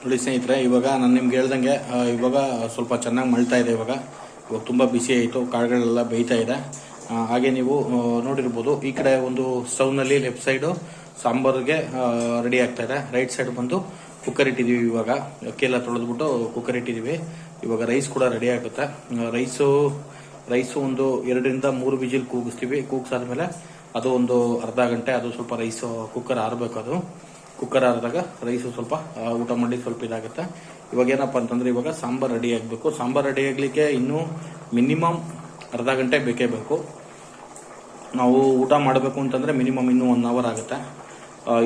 ನೋಡಿ ಸ್ನೇಹಿತರೆ, ಇವಾಗ ನಾನು ನಿಮ್ಗೆ ಹೇಳ್ದಂಗೆ ಇವಾಗ ಸ್ವಲ್ಪ ಚೆನ್ನಾಗಿ ಮಳ್ತಾ ಇದೆ ಇವಾಗ. ಇವಾಗ ತುಂಬ ಬಿಸಿ ಆಯಿತು, ಕಾಳುಗಳೆಲ್ಲ ಬೇಯ್ತಾ ಇದೆ. ಹಾಗೆ ನೀವು ನೋಡಿರ್ಬೋದು, ಈ ಕಡೆ ಒಂದು ಸ್ಟವ್ನಲ್ಲಿ ಲೆಫ್ಟ್ ಸೈಡು ಸಾಂಬಾರಿಗೆ ರೆಡಿ ಆಗ್ತಾ ಇದೆ. ರೈಟ್ ಸೈಡ್ ಬಂದು ಕುಕ್ಕರ್ ಇಟ್ಟಿದ್ದೀವಿ ಇವಾಗ. ಅಕ್ಕಿ ಎಲ್ಲ ತೊಳೆದ್ಬಿಟ್ಟು ಕುಕ್ಕರ್ ಇಟ್ಟಿದ್ದೀವಿ ಇವಾಗ ರೈಸ್ ಕೂಡ ರೆಡಿ ಆಗುತ್ತೆ. ರೈಸು ರೈಸು ಒಂದು ಎರಡರಿಂದ ಮೂರು ವಿಜಿಲ್ ಕೂಗಿಸ್ತೀವಿ. ಕೂಗ್ಸಾದ್ಮೇಲೆ ಅದು ಒಂದು ಅರ್ಧ ಗಂಟೆ, ಅದು ಸ್ವಲ್ಪ ರೈಸು ಕುಕ್ಕರ್ ಆರಬೇಕು ಅದು. ಕುಕ್ಕರ್ ಆದಾಗ ರೈಸು ಸ್ವಲ್ಪ ಊಟ ಮಾಡಿ ಸ್ವಲ್ಪ ಇದಾಗುತ್ತೆ. ಇವಾಗ ಏನಪ್ಪ ಅಂತಂದ್ರೆ ಇವಾಗ ಸಾಂಬಾರ್ ರೆಡಿ ಆಗಬೇಕು. ಸಾಂಬಾರ್ ರೆಡಿ ಆಗ್ಲಿಕ್ಕೆ ಇನ್ನೂ ಮಿನಿಮಮ್ ಅರ್ಧ ಗಂಟೆ ಬೇಕೇ ಬೇಕು. ನಾವು ಊಟ ಮಾಡಬೇಕು ಅಂತಂದ್ರೆ ಮಿನಿಮಮ್ ಇನ್ನೂ ಒನ್ ಅವರ್ ಆಗುತ್ತೆ.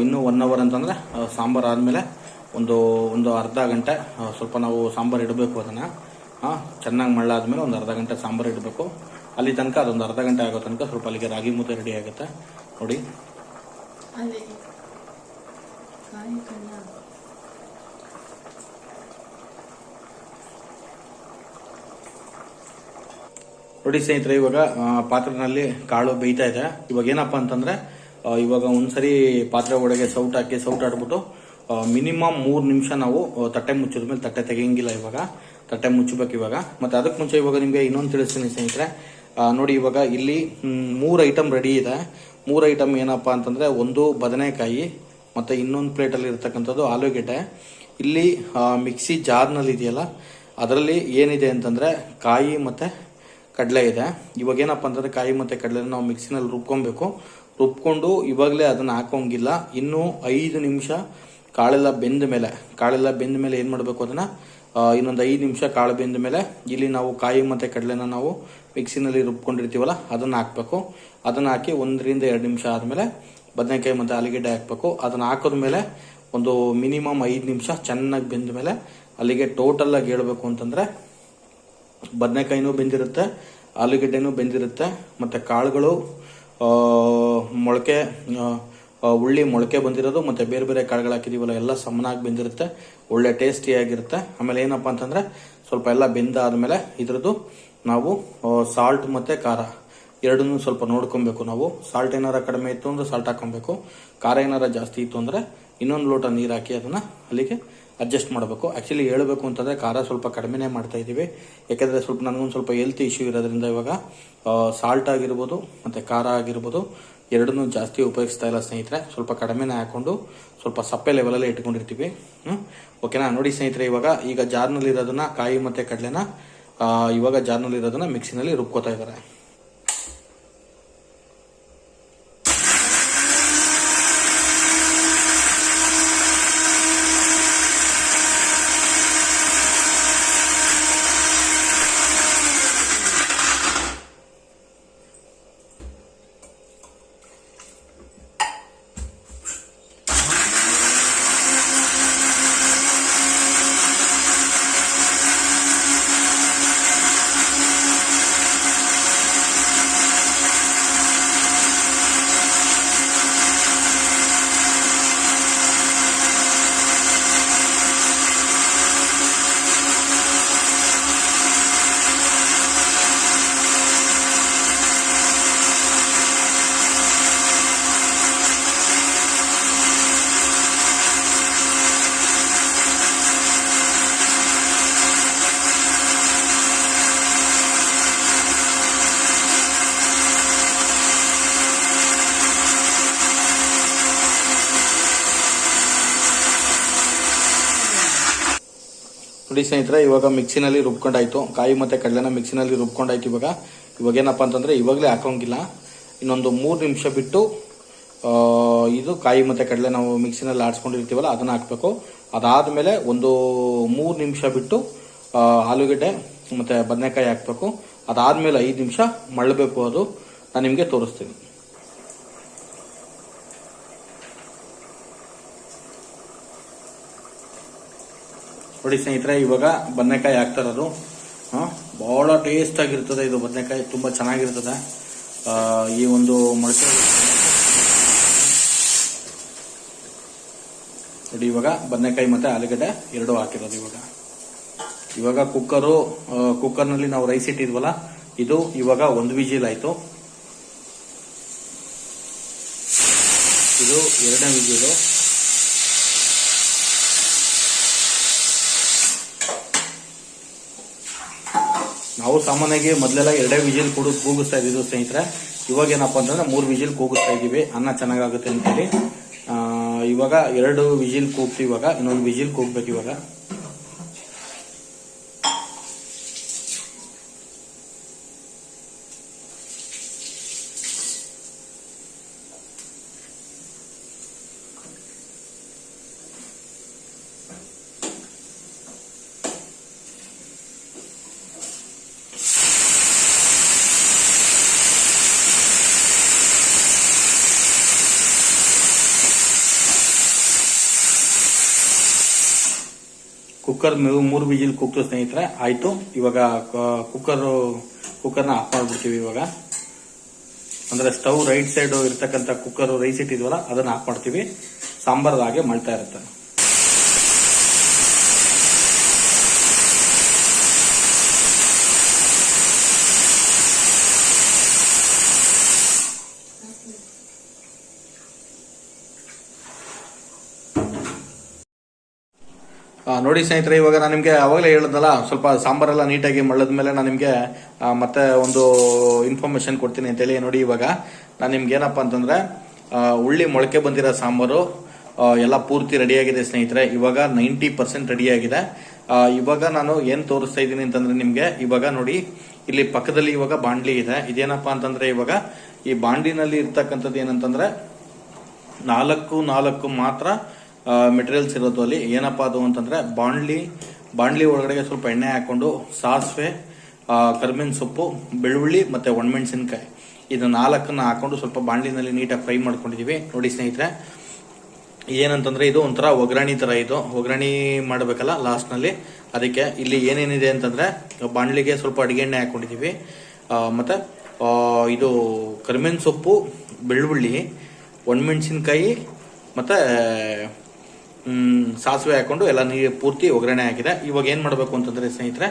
ಇನ್ನೂ ಒನ್ ಅವರ್ ಅಂತಂದ್ರೆ ಸಾಂಬಾರ್ ಆದಮೇಲೆ ಒಂದು ಒಂದು ಅರ್ಧ ಗಂಟೆ ಸ್ವಲ್ಪ ನಾವು ಸಾಂಬಾರ್ ಇಡಬೇಕು ಅದನ್ನ. ಚೆನ್ನಾಗಿ ಮಳ್ಳಾದ್ಮೇಲೆ ಒಂದು ಅರ್ಧ ಗಂಟೆ ಸಾಂಬಾರ್ ಇಡಬೇಕು. ಅಲ್ಲಿ ತನಕ ಅದೊಂದು ಅರ್ಧ ಗಂಟೆ ಆಗೋ ತನಕ ಸ್ವಲ್ಪ ಅಲ್ಲಿಗೆ ರಾಗಿ ಮುದ್ದೆ ರೆಡಿ ಆಗುತ್ತೆ. ನೋಡಿ. ನೋಡಿ ಸ್ನೇಹಿತರೆ, ಇವಾಗ ಪಾತ್ರೆನಲ್ಲಿ ಕಾಳು ಬೇಯ್ತಾ ಇದೆ ಇವಾಗ ಏನಪ್ಪಾ ಅಂತಂದ್ರೆ ಇವಾಗ ಒಂದ್ಸರಿ ಪಾತ್ರೆ ಒಳಗೆ ಸೌಟ್ ಹಾಕಿ, ಸೌಟ್ ಆಡ್ಬಿಟ್ಟು ಮಿನಿಮಮ್ ಮೂರು ನಿಮಿಷ ನಾವು ತಟ್ಟೆ ಮುಚ್ಚಿದ ಮೇಲೆ ತಟ್ಟೆ ತೆಗಿಯಂಗಿಲ್ಲ ಇವಾಗ. ತಟ್ಟೆ ಮುಚ್ಚಬೇಕು ಇವಾಗ. ಮತ್ತೆ ಅದಕ್ಕೆ ಮುಂಚೆ ಇವಾಗ ನಿಮ್ಗೆ ಇನ್ನೊಂದು ತಿಳಿಸ್ತೀನಿ ಸ್ನೇಹಿತರೆ. ನೋಡಿ ಇವಾಗ ಇಲ್ಲಿ ಮೂರ್ ಐಟಮ್ ರೆಡಿ ಇದೆ. ಮೂರು ಐಟಮ್ ಏನಪ್ಪಾ ಅಂತಂದ್ರೆ, ಒಂದು ಬದನೆಕಾಯಿ ಮತ್ತೆ ಇನ್ನೊಂದು ಪ್ಲೇಟಲ್ಲಿ ಇರ್ತಕ್ಕಂಥದ್ದು ಆಲೂಗೆಡ್ಡೆ ಇಲ್ಲಿ ಮಿಕ್ಸಿ ಜಾರ್ನಲ್ಲಿ ಇದೆಯಲ್ಲ, ಅದರಲ್ಲಿ ಏನಿದೆ ಅಂತಂದರೆ ಕಾಯಿ ಮತ್ತು ಕಡಲೆ ಇದೆ. ಇವಾಗ ಏನಪ್ಪ ಅಂತಂದರೆ ಕಾಯಿ ಮತ್ತು ಕಡಲೆ ನಾವು ಮಿಕ್ಸಿನಲ್ಲಿ ರುಬ್ಕೊಬೇಕು. ರುಬ್ಕೊಂಡು ಇವಾಗಲೇ ಅದನ್ನು ಹಾಕೋಂಗಿಲ್ಲ. ಇನ್ನೂ ಐದು ನಿಮಿಷ ಕಾಳೆಲ್ಲ ಬೆಂದ ಮೇಲೆ, ಕಾಳೆಲ್ಲ ಬೆಂದ ಮೇಲೆ ಏನು ಮಾಡಬೇಕು ಅದನ್ನು? ಇನ್ನೊಂದು ಐದು ನಿಮಿಷ ಕಾಳು ಬೆಂದ ಮೇಲೆ ಇಲ್ಲಿ ನಾವು ಕಾಯಿ ಮತ್ತು ಕಡಲೆನ ನಾವು ಮಿಕ್ಸಿನಲ್ಲಿ ರುಬ್ಕೊಂಡಿರ್ತೀವಲ್ಲ, ಅದನ್ನು ಹಾಕಬೇಕು. ಅದನ್ನು ಹಾಕಿ ಒಂದರಿಂದ ಎರಡು ನಿಮಿಷ ಆದ್ಮೇಲೆ ಬದನೆಕಾಯಿ ಮತ್ತೆ ಆಲೂಗೆಡ್ಡೆ ಹಾಕ್ಬೇಕು. ಅದನ್ನ ಹಾಕಿದ್ಮೇಲೆ ಒಂದು ಮಿನಿಮಮ್ ಐದು ನಿಮಿಷ ಚೆನ್ನಾಗಿ ಬೆಂದ ಮೇಲೆ ಅಲ್ಲಿಗೆ ಟೋಟಲ್ ಆಗಿ ಹೇಳ್ಬೇಕು ಅಂತಂದ್ರೆ ಬದನೆಕಾಯಿನೂ ಬೆಂದಿರುತ್ತೆ, ಆಲೂಗೆಡ್ಡೆನೂ ಬೆಂದಿರುತ್ತೆ, ಮತ್ತೆ ಕಾಳುಗಳು ಮೊಳಕೆ ಉಳ್ಳಿ ಮೊಳಕೆ ಬಂದಿರೋದು, ಮತ್ತೆ ಬೇರೆ ಬೇರೆ ಕಾಳುಗಳು ಹಾಕಿದೀವಲ್ಲ, ಎಲ್ಲ ಸಮನಾಗಿ ಬೆಂದಿರುತ್ತೆ, ಒಳ್ಳೆ ಟೇಸ್ಟಿಯಾಗಿರುತ್ತೆ ಆಮೇಲೆ ಏನಪ್ಪಾ ಅಂತಂದ್ರೆ ಸ್ವಲ್ಪ ಎಲ್ಲ ಬೆಂದಾದ್ಮೇಲೆ ಇದ್ರದ್ದು ನಾವು ಸಾಲ್ಟ್ ಮತ್ತೆ ಖಾರ. ಎರಡನ್ನೂ ಸ್ವಲ್ಪ ನೋಡ್ಕೊಬೇಕು ನಾವು. ಸಾಲ್ಟ್ ಏನಾರ ಕಡಿಮೆ ಇತ್ತು ಅಂದ್ರೆ ಸಾಲ್ಟ್ ಹಾಕೊಬೇಕು. ಖಾರ ಏನಾರ ಜಾಸ್ತಿ ಇತ್ತು ಅಂದ್ರೆ ಇನ್ನೊಂದು ಲೋಟ ನೀರು ಹಾಕಿ ಅದನ್ನ ಅಲ್ಲಿಗೆ ಅಡ್ಜಸ್ಟ್ ಮಾಡಬೇಕು. ಆಕ್ಚುಲಿ ಹೇಳಬೇಕು ಅಂತಂದ್ರೆ ಖಾರ ಸ್ವಲ್ಪ ಕಡಿಮೆನೇ ಮಾಡ್ತಾ ಇದ್ದೀವಿ ಯಾಕಂದ್ರೆ ಸ್ವಲ್ಪ ನನಗೊಂದು ಸ್ವಲ್ಪ ಹೆಲ್ತ್ ಇಶ್ಯೂ ಇರೋದ್ರಿಂದ ಇವಾಗ ಸಾಲ್ಟ್ ಆಗಿರ್ಬೋದು ಮತ್ತೆ ಖಾರ ಆಗಿರ್ಬೋದು ಎರಡನ್ನೂ ಜಾಸ್ತಿ ಉಪಯೋಗಿಸ್ತಾ ಇಲ್ಲ ಸ್ನೇಹಿತರೆ. ಸ್ವಲ್ಪ ಕಡಿಮೆನೇ ಹಾಕೊಂಡು ಸ್ವಲ್ಪ ಸಪ್ಪೆ ಲೆವೆಲಲ್ಲೇ ಇಟ್ಕೊಂಡಿರ್ತೀವಿ. ಓಕೆನಾ ನೋಡಿ ಸ್ನೇಹಿತರೆ, ಇವಾಗ ಈಗ ಜಾರ್ನಲ್ಲಿ ಇರೋದನ್ನ ಕಾಯಿ ಮತ್ತೆ ಕಡಲೆನ ಇವಾಗ ಜಾರ್ನಲ್ಲಿ ಇರೋದನ್ನ ಮಿಕ್ಸಿನಲ್ಲಿ ರುಬ್ಕೋತಾ ಇದ್ದಾರೆ. ನೋಡಿ ಸ್ನೇಹಿತರೆ, ಇವಾಗ ಮಿಕ್ಸಿನಲ್ಲಿ ರುಬ್ಕೊಂಡಾಯ್ತು. ಕಾಯಿ ಮತ್ತೆ ಕಡಲೆನ ಮಿಕ್ಸಿನಲ್ಲಿ ರುಬ್ಕೊಂಡಾಯ್ತು ಇವಾಗ. ಇವಾಗ ಏನಪ್ಪ ಅಂತಂದ್ರೆ, ಇವಾಗಲೇ ಹಾಕೋಂಗಿಲ್ಲ ಇನ್ನೊಂದು ಮೂರು ನಿಮಿಷ ಬಿಟ್ಟು ಇದು ಕಾಯಿ ಮತ್ತೆ ಕಡಲೆ ನಾವು ಮಿಕ್ಸಿನಲ್ಲಿ ಆಡಿಸ್ಕೊಂಡಿರ್ತೀವಲ್ಲ, ಅದನ್ನ ಹಾಕ್ಬೇಕು. ಅದಾದ್ಮೇಲೆ ಒಂದು ಮೂರು ನಿಮಿಷ ಬಿಟ್ಟು ಆಲೂಗಡ್ಡೆ ಮತ್ತೆ ಬದನೆಕಾಯಿ ಹಾಕ್ಬೇಕು. ಅದಾದ್ಮೇಲೆ ಐದು ನಿಮಿಷ ಮಳ್ಳಬೇಕು ಅದು. ನಾನು ನಿಮಗೆ ತೋರಿಸ್ತೀನಿ. ನೋಡಿ ಸ್ನೇಹಿತರೆ ಇವಾಗ ಬದನೆಕಾಯಿ ಹಾಕ್ತಾರದು ಹಾ, ಬಹಳ ಟೇಸ್ಟ್ ಆಗಿರ್ತದೆ ಇದು ಬದನೆಕಾಯಿ ತುಂಬ ಚೆನ್ನಾಗಿರ್ತದೆ. ಈ ಒಂದು ಮೊಳಕೆ ನೋಡಿ ಇವಾಗ ಬದನೆಕಾಯಿ ಮತ್ತೆ ಆಲೂಗಡ್ಡೆ ಎರಡು ಹಾಕಿರೋದು ಇವಾಗ. ಇವಾಗ ಕುಕ್ಕರು ಕುಕ್ಕರ್ನಲ್ಲಿ ನಾವು ರೈಸ್ ಇಟ್ಟಿದ್ವಲ್ಲ ಇದು ಇವಾಗ ಒಂದು ವಿಜಿಲ್ ಆಯ್ತು. ಇದು ಎರಡನೇ ವಿಜಿಲು. ನಾವು ಸಾಮಾನ್ಯವಾಗಿ ಮೊದಲೆಲ್ಲ ಎರಡೇ ವಿಜಿಲ್ ಕೂಡ ಕೂಗಿಸ್ತಾ ಇದ್ದಿದ್ದು ಸ್ನೇಹಿತರೆ. ಇವಾಗ ಏನಪ್ಪಾ ಅಂತಂದ್ರೆ ಮೂರು ವಿಜಿಲ್ ಕೂಗಿಸ್ತಾ ಇದೀವಿ ಅನ್ನ ಚೆನ್ನಾಗಾಗುತ್ತೆ ಅಂತೇಳಿ. ಇವಾಗ ಎರಡು ವಿಜಿಲ್ ಕೂಗ್ತೀವಿ ಇವಾಗ. ಇನ್ನೊಂದು ವಿಜಿಲ್ ಕೂಗ್ಬೇಕು ಇವಾಗ. ಕುಕ್ಕರ್ ಮೂರು ವಿಜಿಲ್ ಕುಕ್ತು ಸ್ನೇಹಿತರೆ. ಆಯ್ತು, ಇವಾಗ ಕುಕ್ಕರ್ ಕುಕ್ಕರ್ನ ಆಫ್ ಮಾಡ್ಬಿಡ್ತೀವಿ ಇವಾಗ. ಅಂದ್ರೆ ಸ್ಟವ್ ರೈಟ್ ಸೈಡ್ ಇರ್ತಕ್ಕಂಥ ಕುಕ್ಕರ್ ರೈಸ್ ಇಟ್ಟಿದ್ವಲ್ಲ, ಅದನ್ನ ಆಫ್ ಮಾಡ್ತೀವಿ. ಸಾಂಬಾರ್ ಹಾಗೆ ಮಾಡ್ತಾ ಇರುತ್ತೆ. ನೋಡಿ ಸ್ನೇಹಿತರೆ, ಇವಾಗ ನಾನು ನಿಮಗೆ ಅವಾಗಲೇ ಹೇಳಿದ್ನಲ್ಲ ಸ್ವಲ್ಪ ಸಾಂಬಾರೆಲ್ಲ ನೀಟಾಗಿ ಮಳ್ಳದ ಮೇಲೆ ನಾನು ನಿಮಗೆ ಮತ್ತೆ ಒಂದು ಇನ್ಫಾರ್ಮೇಶನ್ ಕೊಡ್ತೀನಿ ಅಂತೇಳಿ ನೋಡಿ ಇವಾಗ. ನಾನು ನಿಮ್ಗೆ ಏನಪ್ಪ ಅಂತಂದರೆ ಉಳ್ಳಿ ಮೊಳಕೆ ಬಂದಿರೋ ಸಾಂಬಾರು ಎಲ್ಲ ಪೂರ್ತಿ ರೆಡಿಯಾಗಿದೆ ಸ್ನೇಹಿತರೆ. ಇವಾಗ ನೈಂಟಿ ಪರ್ಸೆಂಟ್ ರೆಡಿಯಾಗಿದೆ ಇವಾಗ ನಾನು ಏನು ತೋರಿಸ್ತಾ ಇದ್ದೀನಿ ಅಂತಂದರೆ ನಿಮಗೆ, ಇವಾಗ ನೋಡಿ, ಇಲ್ಲಿ ಪಕ್ಕದಲ್ಲಿ ಇವಾಗ ಬಾಂಡ್ಲಿ ಇದೆ. ಇದೇನಪ್ಪ ಅಂತಂದರೆ ಇವಾಗ, ಈ ಬಾಂಡ್ಲಿನಲ್ಲಿ ಇರ್ತಕ್ಕಂಥದ್ದು ಏನಂತಂದರೆ, ನಾಲ್ಕು ನಾಲ್ಕು ಮಾತ್ರ ಮೆಟೀರಿಯಲ್ಸ್ ಇರೋದು ಅಲ್ಲಿ. ಏನಪ್ಪಾ ಅದು ಅಂತಂದ್ರೆ ಬಾಂಡ್ಲಿ ಬಾಂಡ್ಲಿ ಒಳಗಡೆಗೆ ಸ್ವಲ್ಪ ಎಣ್ಣೆ ಹಾಕೊಂಡು ಸಾಸಿವೆ ಕರಿಬೇವಿನ ಸೊಪ್ಪು ಬೆಳ್ಳುಳ್ಳಿ ಮತ್ತೆ ಒಣಮೆಣಸಿನಕಾಯಿ. ಇದು ನಾಲ್ಕನ್ನ ಹಾಕೊಂಡು ಸ್ವಲ್ಪ ಬಾಂಡ್ಲಿನಲ್ಲಿ ನೀಟಾಗಿ ಫ್ರೈ ಮಾಡ್ಕೊಂಡಿದೀವಿ. ನೋಡಿ ಸ್ನೇಹಿತರೆ ಏನಂತಂದ್ರೆ ಇದು ಒಂಥರ ಒಗ್ಗರಣಿ ತರ ಇದು. ಒಗ್ಗರಣಿ ಮಾಡಬೇಕಲ್ಲ ಲಾಸ್ಟ್ನಲ್ಲಿ ಅದಕ್ಕೆ ಇಲ್ಲಿ ಏನೇನಿದೆ ಅಂತಂದ್ರೆ ಬಾಣಲಿಗೆ ಸ್ವಲ್ಪ ಅಡಿಗೆ ಎಣ್ಣೆ ಹಾಕೊಂಡಿದೀವಿ. ಆ, ಮತ್ತೆ ಇದು ಕರ್ಮಿನ ಸೊಪ್ಪು ಬೆಳ್ಳುಳ್ಳಿ ಒಣಮೆಣಸಿನ್ಕಾಯಿ ಮತ್ತು ಸಾಸಿವೆ ಹಾಕೊಂಡು ಎಲ್ಲ ನೀರು ಪೂರ್ತಿ ಒಗ್ಗರಣೆ ಹಾಕಿದೆ. ಇವಾಗ ಏನು ಮಾಡಬೇಕು ಅಂತಂದರೆ ಸ್ನೇಹಿತರೆ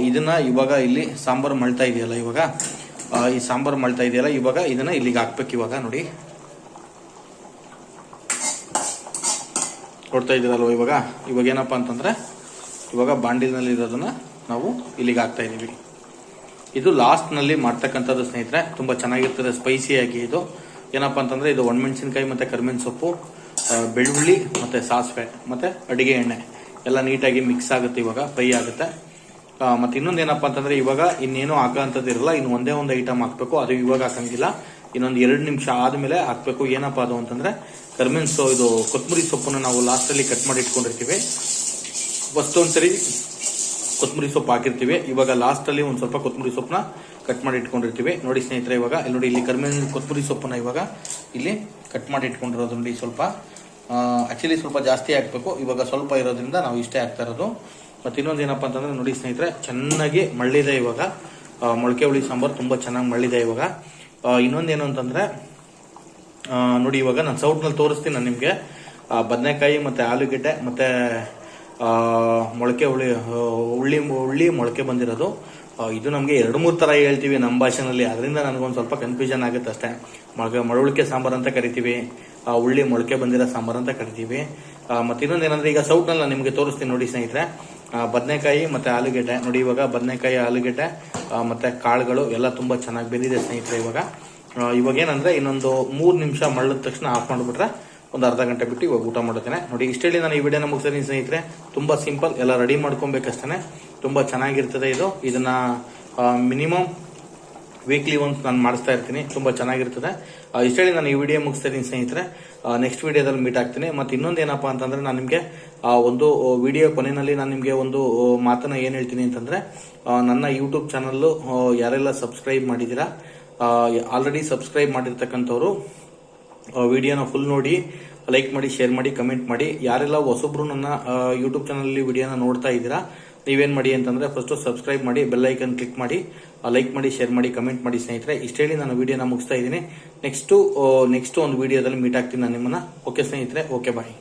ಇದನ್ನ ಇವಾಗ ಇಲ್ಲಿ ಸಾಂಬಾರು ಮಳ್ತಾ ಇದೆಯಲ್ಲ ಇವಾಗ? ಈ ಸಾಂಬಾರು ಮಳ್ತಾ ಇದೆಯಲ್ಲ, ಇವಾಗ ಇದನ್ನ ಇಲ್ಲಿಗೆ ಹಾಕ್ಬೇಕು ಇವಾಗ, ನೋಡಿ. ಕೊಡ್ತಾ ಇದ್ದೀರಲ್ವ ಇವಾಗ? ಇವಾಗ ಏನಪ್ಪ ಅಂತಂದ್ರೆ, ಇವಾಗ ಬಾಂಡಿಲ್ನಲ್ಲಿ ಇರೋದನ್ನ ನಾವು ಇಲ್ಲಿಗೆ ಹಾಕ್ತಾ ಇದ್ದೀವಿ ಇದು ಲಾಸ್ಟ್ನಲ್ಲಿ ಮಾಡ್ತಕ್ಕಂಥದ್ದು ಸ್ನೇಹಿತರೆ, ತುಂಬಾ ಚೆನ್ನಾಗಿರ್ತದೆ, ಸ್ಪೈಸಿಯಾಗಿ ಇದು. ಏನಪ್ಪ ಅಂತಂದ್ರೆ, ಇದು ಒಣಮೆಣಸಿನ್ಕಾಯಿ ಮತ್ತೆ ಸೊಪ್ಪು ಬೆಳ್ಳುಳ್ಳಿ, ಮತ್ತೆ ಸಾಸಿವೆ, ಮತ್ತೆ ಅಡುಗೆ ಎಣ್ಣೆ. ಎಲ್ಲ ನೀಟಾಗಿ ಮಿಕ್ಸ್ ಆಗುತ್ತೆ ಇವಾಗ ಫ್ರೈ ಆಗುತ್ತೆ. ಮತ್ತು ಇನ್ನೊಂದು ಏನಪ್ಪ ಅಂತಂದ್ರೆ ಇವಾಗ ಇನ್ನೇನು ಹಾಕೋಂಥದ್ದು ಇರಲ್ಲ, ಇನ್ನು ಒಂದೇ ಒಂದು ಐಟಮ್ ಹಾಕಬೇಕು, ಅದು ಇವಾಗ ಹಾಕಂಗಿಲ್ಲ. ಇನ್ನೊಂದು ಎರಡು ನಿಮಿಷ ಆದ್ಮೇಲೆ ಹಾಕಬೇಕು. ಏನಪ್ಪ ಅದು ಅಂತಂದ್ರೆ ಕರ್ಮಿನ್ ಸೊ ಇದು ಕೊತ್ತಂಬರಿ ಸೊಪ್ಪನ್ನು ನಾವು ಲಾಸ್ಟ್ ಅಲ್ಲಿ ಕಟ್ ಮಾಡಿ ಇಟ್ಕೊಂಡಿರ್ತೀವಿ. ಫಸ್ಟ್ ಒಂದ್ಸರಿ ಕೊತ್ತಂಬರಿ ಸೊಪ್ಪು ಹಾಕಿರ್ತೀವಿ. ಇವಾಗ ಲಾಸ್ಟ್ ಅಲ್ಲಿ ಒಂದ್ ಸ್ವಲ್ಪ ಕೊತ್ತಂಬರಿ ಸೊಪ್ಪನ್ನ ಕಟ್ ಮಾಡಿ ಇಟ್ಕೊಂಡಿರ್ತೀವಿ. ನೋಡಿ ಸ್ನೇಹಿತರೆ, ಇವಾಗ ಇಲ್ಲಿ ನೋಡಿ ಇಲ್ಲಿ ಕರ್ಮಿನ ಕೊತ್ತಂಬರಿ ಸೊಪ್ಪನ್ನ ಇವಾಗ ಇಲ್ಲಿ ಕಟ್ ಮಾಡಿ ಇಟ್ಕೊಂಡಿರೋದು ನೋಡಿ ಸ್ವಲ್ಪ ಆ್ಯಕ್ಚುಲಿ ಸ್ವಲ್ಪ ಜಾಸ್ತಿ ಹಾಕ್ಬೇಕು. ಇವಾಗ ಸ್ವಲ್ಪ ಇರೋದ್ರಿಂದ ನಾವು ಇಷ್ಟೇ ಹಾಕ್ತಾ ಇರೋದು. ಮತ್ತೆ ಇನ್ನೊಂದು ಏನಪ್ಪ ಅಂತಂದ್ರೆ ನೋಡಿ ಸ್ನೇಹಿತರೆ ಚೆನ್ನಾಗಿ ಮಳ್ಳಿದೆ ಇವಾಗ. ಮೊಳಕೆ ಹುಳಿ ಸಾಂಬಾರು ತುಂಬಾ ಚೆನ್ನಾಗಿ ಮಳ್ಳಿದೆ ಇವಾಗ. ಆ, ಇನ್ನೊಂದೇನು ಅಂತಂದ್ರೆ ನೋಡಿ ಇವಾಗ ನಾನು ಸೌಟ್ನಲ್ಲಿ ತೋರಿಸ್ತೀನಿ ನಾನು ನಿಮಗೆ. ಬದನೆಕಾಯಿ ಮತ್ತೆ ಆಲೂಗೆಡ್ಡೆ ಮತ್ತೆ ಮೊಳಕೆ ಹುಳಿ ಹುಳಿ ಉಳ್ಳಿ ಮೊಳಕೆ ಬಂದಿರೋದು. ಇದು ನಮಗೆ ಎರಡು ಮೂರು ತರ ಹೇಳ್ತೀವಿ ನಮ್ಮ ಭಾಷೆನಲ್ಲಿ. ಅದರಿಂದ ನನಗೊಂದು ಸ್ವಲ್ಪ ಕನ್ಫ್ಯೂಷನ್ ಆಗುತ್ತೆ ಅಷ್ಟೇ. ಮೊಳಕೆ ಮಳವಳಿಕೆ ಸಾಂಬಾರು ಅಂತ ಕರಿತೀವಿ ಉಳ್ಳಿ ಮೊಳಕೆ ಬಂದಿರೋ ಸಾಂಬಾರು ಅಂತ ಕರಿತೀವಿ. ಮತ್ತೆ ಇನ್ನೊಂದು ಏನಂದ್ರೆ ಈಗ ಸೌಟ್ನಲ್ಲಿ ನಾನು ನಿಮಗೆ ತೋರಿಸ್ತೀನಿ ನೋಡಿ ಸ್ನೇಹಿತರೆ. ಬದನೆಕಾಯಿ ಮತ್ತೆ ಆಲೂಗೆಡ್ಡೆ. ನೋಡಿ ಇವಾಗ ಬದನೆಕಾಯಿ, ಆಲೂಗೆಡ್ಡೆ ಮತ್ತೆ ಕಾಳುಗಳು ಎಲ್ಲ ತುಂಬಾ ಚೆನ್ನಾಗಿ ಬೆಂದಿದೆ ಸ್ನೇಹಿತರೆ ಇವಾಗ. ಇವಾಗ ಏನಂದ್ರೆ ಇನ್ನೊಂದು ಮೂರು ನಿಮಿಷ ಮಳ್ಳದ ತಕ್ಷಣ ಆಫ್ ಮಾಡ್ಬಿಟ್ರೆ ಒಂದು ಅರ್ಧ ಗಂಟೆ ಬಿಟ್ಟು ಇವಾಗ ಊಟ ಮಾಡ್ತೇನೆ. ನೋಡಿ ಇಷ್ಟೇಳಿ ನಾನು ಈ ವಿಡಿಯೋನ ಮುಗಿಸ್ತೀನಿ ಸ್ನೇಹಿತರೆ. ತುಂಬಾ ಸಿಂಪಲ್ ಎಲ್ಲ ರೆಡಿ ಮಾಡ್ಕೊಬೇಕಷ್ಟೇ ತುಂಬಾ ಚೆನ್ನಾಗಿರ್ತದೆ ಇದು. ಇದನ್ನ ಮಿನಿಮಮ್ ವೀಕ್ಲಿ ಒನ್ಸ್ ನಾನು ಮಾಡಿಸ್ತಾ ಇರ್ತೀನಿ. ತುಂಬಾ ಚೆನ್ನಾಗಿರ್ತದೆ. ಇಷ್ಟೇ ಇಷ್ಟೇಳಿ ನಾನು ಈ ವಿಡಿಯೋ ಮುಗಿಸ್ತೀನಿ ಸ್ನೇಹಿತರೆ. ನೆಕ್ಸ್ಟ್ ವಿಡಿಯೋದಲ್ಲಿ ಮೀಟ್ ಆಗ್ತೀನಿ. ಮತ್ತೆ ಇನ್ನೊಂದು ಏನಪ್ಪಾ ಅಂತಂದ್ರೆ ನಾನು ನಿಮಗೆ ಒಂದು ವಿಡಿಯೋ ಕೊನೆಯಲ್ಲಿ ನಾನು ನಿಮಗೆ ಒಂದು ಮಾತನ್ನ ಏನ್ ಹೇಳ್ತೀನಿ ಅಂತಂದ್ರೆ ನನ್ನ ಯೂಟ್ಯೂಬ್ ಚಾನಲ್ಲು ಯಾರೆಲ್ಲ ಸಬ್ಸ್ಕ್ರೈಬ್ ಮಾಡಿದ್ದೀರಾ ಆಲ್ರೆಡಿ ಸಬ್ಸ್ಕ್ರೈಬ್ ಮಾಡಿರ್ತಕ್ಕಂಥವ್ರು ವಿಡಿಯೋನ ಫುಲ್ ನೋಡಿ ಲೈಕ್ ಮಾಡಿ ಶೇರ್ ಮಾಡಿ ಕಮೆಂಟ್ ಮಾಡಿ. ಯಾರೆಲ್ಲ ಹೊಸೊಬ್ರು ನನ್ನ ಯೂಟ್ಯೂಬ್ ಚಾನಲ್ ವಿಡಿಯೋನ ನೋಡ್ತಾ ಇದ್ದೀರಾ, ನೀವೇನ್ ಮಾಡಿ ಅಂತಂದ್ರೆ ಫಸ್ಟ್ ಸಬ್ಸ್ಕ್ರೈಬ್ ಮಾಡಿ ಬೆಲ್ ಐಕನ್ ಕ್ಲಿಕ್ ಮಾಡಿ ಲೈಕ್ ಮಾಡಿ ಶೇರ್ ಮಾಡಿ ಕಮೆಂಟ್ ಮಾಡಿ ಸ್ನೇಹಿತರೆ. ಇಷ್ಟ ಹೇಳಿ ನಾನು ವಿಡಿಯೋನ ಮುಗಿಸ್ತಾ ಇದ್ದೀನಿ. ನೆಕ್ಸ್ಟ್ ನೆಕ್ಸ್ಟ್ ಒಂದು ವಿಡಿಯೋದಲ್ಲಿ ಮೀಟ್ ಆಗ್ತೀನಿ ನಾನು ನಿಮ್ಮನ್ನ. ಓಕೆ ಸ್ನೇಹಿತರೆ ಓಕೆ ಬಾಯ್